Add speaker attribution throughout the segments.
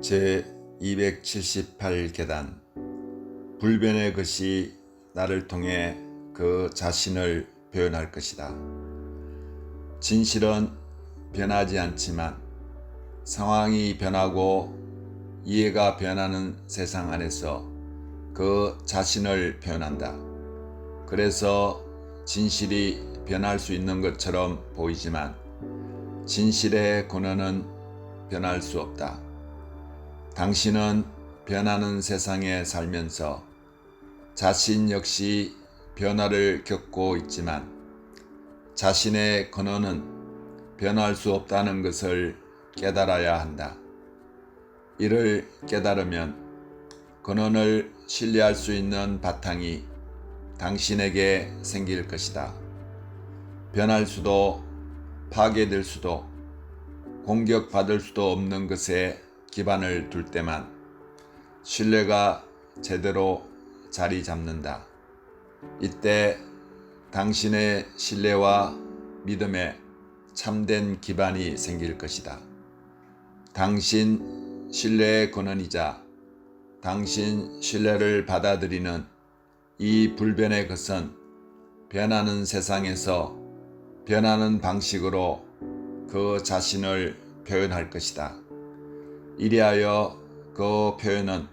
Speaker 1: 제 278계단 불변의 것이 나를 통해 그 자신을 표현할 것이다. 진실은 변하지 않지만 상황이 변하고 이해가 변하는 세상 안에서 그 자신을 표현한다. 그래서 진실이 변할 수 있는 것처럼 보이지만 진실의 근원은 변할 수 없다. 당신은 변하는 세상에 살면서 자신 역시 변화를 겪고 있지만 자신의 근원은 변할 수 없다는 것을 깨달아야 한다. 이를 깨달으면 근원을 신뢰할 수 있는 바탕이 당신에게 생길 것이다. 변할 수도 파괴될 수도 공격받을 수도 없는 것에 기반을 둘 때만 신뢰가 제대로 자리 잡는다. 이때 당신의 신뢰와 믿음에 참된 기반이 생길 것이다. 당신 신뢰의 근원이자 당신 신뢰를 받아들이는 이 불변의 것은 변하는 세상에서 변하는 방식으로 그 자신을 표현할 것이다. 이리하여 그 표현은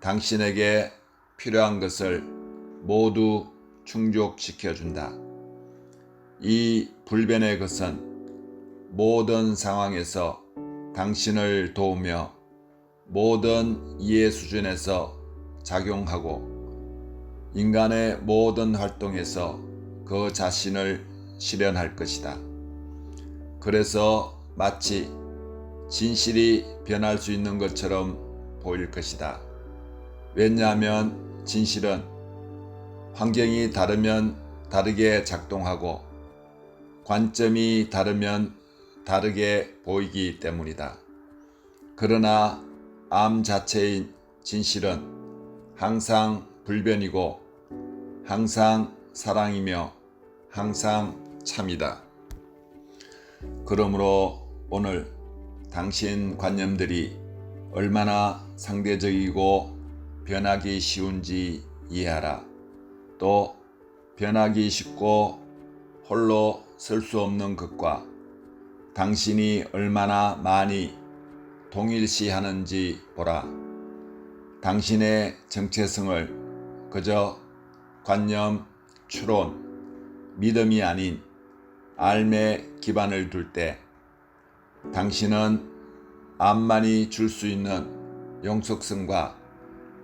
Speaker 1: 당신에게 필요한 것을 모두 충족시켜 준다. 이 불변의 것은 모든 상황에서 당신을 도우며 모든 이해 수준에서 작용하고 인간의 모든 활동에서 그 자신을 실현할 것이다. 그래서 마치 진실이 변할 수 있는 것처럼 보일 것이다. 왜냐하면 진실은 환경이 다르면 다르게 작동하고 관점이 다르면 다르게 보이기 때문이다. 그러나 암 자체인 진실은 항상 불변이고 항상 사랑이며 항상 참이다. 그러므로 오늘 당신 관념들이 얼마나 상대적이고 변하기 쉬운지 이해하라. 또 변하기 쉽고 홀로 설 수 없는 것과 당신이 얼마나 많이 동일시하는지 보라. 당신의 정체성을 그저 관념, 추론, 믿음이 아닌 삶에 기반을 둘 때 당신은 암만이 줄 수 있는 영속성과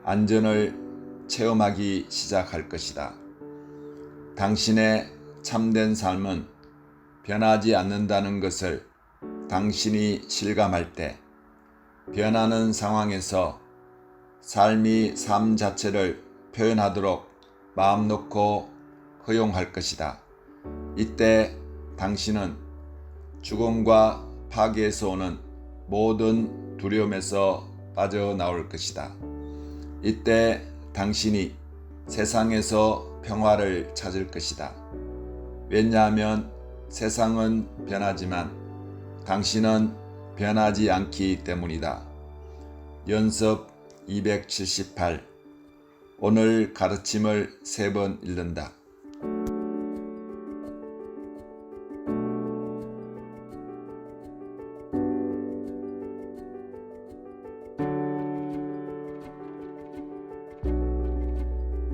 Speaker 1: 안전을 체험하기 시작할 것이다. 당신의 참된 삶은 변하지 않는다는 것을 당신이 실감할 때 변하는 상황에서 삶이 삶 자체를 표현하도록 마음 놓고 허용할 것이다. 이때 당신은 죽음과 파괴에서 오는 모든 두려움에서 빠져나올 것이다. 이때 당신이 세상에서 평화를 찾을 것이다. 왜냐하면 세상은 변하지만 당신은 변하지 않기 때문이다. 연습 278 오늘 가르침을 세 번 읽는다.